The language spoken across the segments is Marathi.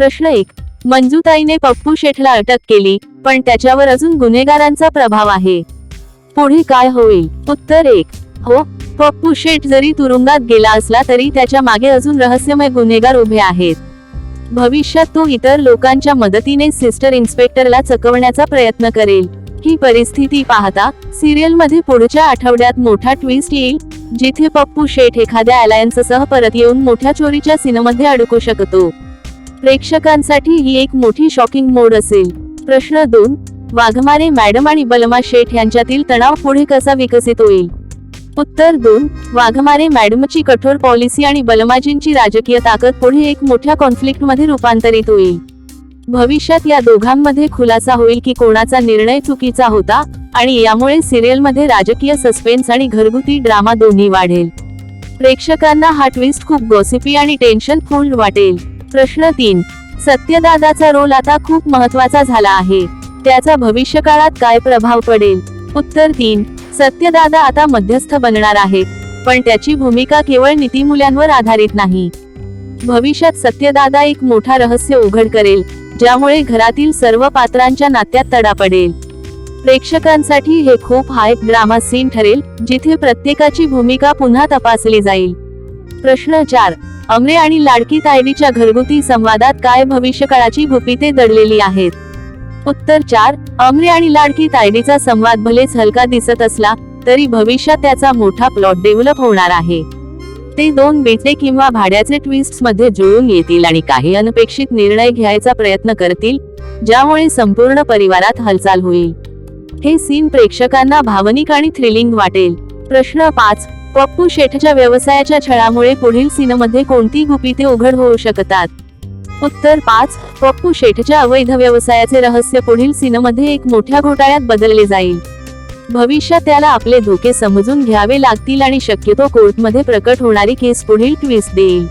प्रश्न एक. मंजूताईने पप्पू शेठला अटक केली पण त्याच्यावर अजून गुन्हेगारांचा प्रभाव आहे. पुढे काय होईल? उत्तर एक. हो पप्पू शेठ जरी तुरुंगात गेला असला तरी त्याच्यामागे अजून रहस्यमय गुन्हेगार उभे आहेत. भविष्यात तो इतर लोकांच्या मदतीने सिस्टर इन्स्पेक्टरला चकवण्याचा प्रयत्न करेल. ही परिस्थिती पाहता सिरियलमध्ये पुढच्या आठवड्यात मोठा ट्विस्ट येईल जिथे पप्पू शेठ एखाद्या अलायन्ससह परत येऊन मोठ्या चोरीच्या सीनमध्ये अडकू शकतो. प्रेक्षकांसाठी ही एक मोठी शॉकिंग मोड असेल. प्रश्न दोन वाघमारे मॅडम आणि बलमा शेठ यांच्यातील तणाव पुढे कसा विकसित होईल? उत्तर दोन वाघमारे मॅडमची कठोर पॉलिसी आणि बलमाजींची राजकीय ताकद पुढे एक मोठ्या कॉन्फ्लिक्टमध्ये रूपांतरित होईल. भविष्यात या दोघांमध्ये खुलासा होईल की कोणाचा निर्णय चुकीचा होता आणि यामुळे सिरियलमध्ये राजकीय सस्पेन्स आणि घरगुती ड्रामा दोन्ही वाढेल. प्रेक्षकांना हा ट्विस्ट खूप गॉसिपी आणि टेन्शन फुल्ड वाटेल. प्रश्न तीन. सत्यदादाचा रोल आता खूप महत्त्वाचा झाला आहे. त्याचा भविष्यकाळात काय प्रभाव पडेल? उत्तर तीन. सत्यदादा आता मध्यस्थ बनणार आहे पण त्याची भूमिका केवळ नीतीमूल्यांवर आधारित नाही. भविष्यात सत्यदादा एक मोठा रहस्य उघड करेल ज्यामुळे घरातील सर्व पात्रांच्या नात्यात तडा पडेल. प्रेक्षकांसाठी हे खूप हाय ड्रामा सीन ठरेल जिथे प्रत्येकाची भूमिका पुन्हा तपासली जाईल. प्रश्न चार. अमरे आणि लाडकी तायडीच्या घरगुती संवादात काय भविष्यकाळाची गुपिते दडलेली आहेत? उत्तर चार अमरे आणि लाडकी तायडीचा संवाद भलेच हलका दिसत असला तरी भविष्यात त्याचा मोठा प्लॉट डेव्हलप होणार आहे. ते दोन बेटे किंवा भाड्याचे ट्विस्टमध्ये जुळून येतील आणि काही अनपेक्षित निर्णय घ्यायचा प्रयत्न करतील ज्यामुळे संपूर्ण परिवारात हालचाल होईल. हे सीन प्रेक्षकांना भावनिक आणि थ्रिलिंग वाटेल. प्रश्न पाच पप्पू शेठच्या व्यवसायाच्या छळामुळे पुढील सीनमध्ये कोणती गुपिते उघड होऊ शकतात? उत्तर पाच. पप्पू शेठच्या अवैध व्यवसायाचे रहस्य पुढील सीनमध्ये एक मोठ्या घोटाळ्यात बदलले जाईल. भविष्यात त्याला आपले धोके समजून घ्यावे लागतील आणि शक्यतो कोर्टमध्ये प्रकट होणारी केस पुढील ट्विस्ट देईल.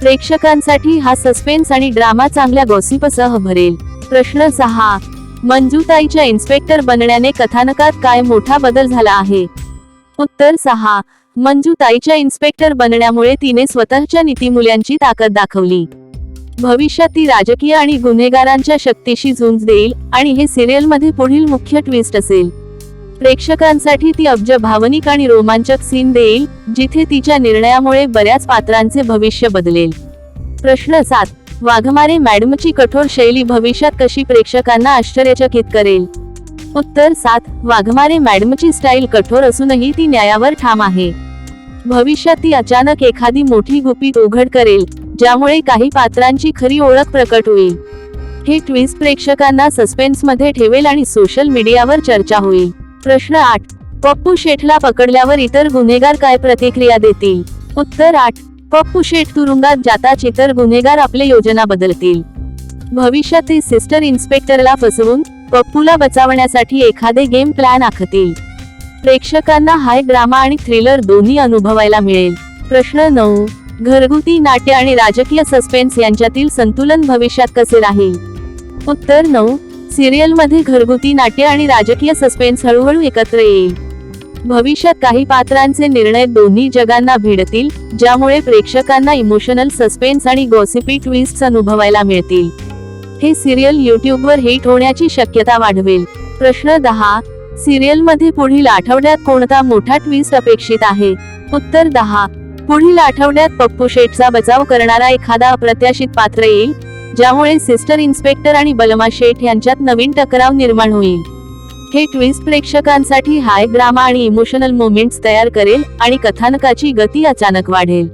प्रेक्षकांसाठी हा सस्पेन्स आणि ड्रामा चांगल्या गॉसिपसह भरेल. प्रश्न सहा. मंजूताईच्या इन्स्पेक्टर बनण्याने कथानकात काय मोठा बदल झाला आहे? उत्तर सहा. मंजूताईच्या इन्स्पेक्टर बनण्यामुळे तिने स्वतःच्या नीतीमूल्यांची ताकद दाखवली. भविष्यात ती राजकीय आणि गुन्हेगारांच्या शक्तीशी झुंज देईल आणि हे सिरियलमध्ये पुढील मुख्य ट्विस्ट असेल. प्रेक्षकांसाठी ती अब्ज भावनिक आणि रोमांचक सीन देईल जिथे तिच्या निर्णयामुळे बऱ्याच पात्रांचे भविष्य बदलेल. प्रश्न सात. वाघमारे मॅडमची कठोर शैली भविष्यात कशी प्रेक्षकांना आश्चर्यचकित करेल? उत्तर सात. वाघमारे मॅडमची स्टाईल कठोर असूनही ती न्यायावर ठाम आहे. भविष्यात ती अचानक एखादी मोठी गुपित उघड करेल ज्यामुळे काही पात्रांची खरी ओळख प्रकट होईल. हे ट्विस्ट प्रेक्षकांना सस्पेन्समध्ये ठेवेल आणि सोशल मीडियावर चर्चा होईल. प्रश्न आठ. पप्पू शेठला पकडल्यावर इतर गुन्हेगार काय प्रतिक्रिया देतील? उत्तर आठ. पप्पू शेठ तुरुंगात जाताच इतर गुन्हेगार आपले योजना बदलतील. भविष्यात ही सिस्टर इन्स्पेक्टरला फसवून पप्पूला बचावण्यासाठी एखादे गेम प्लॅन आखतील. प्रेक्षकांना हाय ड्रामा आणि थ्रिलर दोन्ही अनुभवायला मिळेल. प्रश्न नऊ. घरगुती नाट्य आणि राजकीय सस्पेन्स यांच्यातील संतुलन भविष्यात कसे राहील? उत्तर नऊ. सिरियलमध्ये घरगुती नाट्य आणि राजकीय सस्पेन्स हळूहळू एकत्र येईल. भविष्यात काही पात्रांचे निर्णय दोन्ही जगांना भिडतील ज्यामुळे प्रेक्षकांना इमोशनल सस्पेन्स आणि गॉसिपी ट्विस्ट अनुभवायला मिळतील. हे सिरियल युट्यूबवर हिट होण्याची शक्यता वाढवेल. प्रश्न दहा सिरियलमध्ये पुढील आठवड्यात कोणता मोठा ट्विस्ट अपेक्षित आहे? उत्तर दहा पुढील आठवड्यात पप्पू शेठचा बचाव करणारा एखादा अप्रत्याशित पात्र येईल ज्यामुळे सिस्टर इन्स्पेक्टर आणि बलमा शेठ यांच्यात नवीन टकराव निर्माण होईल. हे ट्विस्ट प्रेक्षकांसाठी हाय ड्रामा आणि इमोशनल मोमेंट्स तयार करेल आणि कथानकाची गती अचानक वाढेल.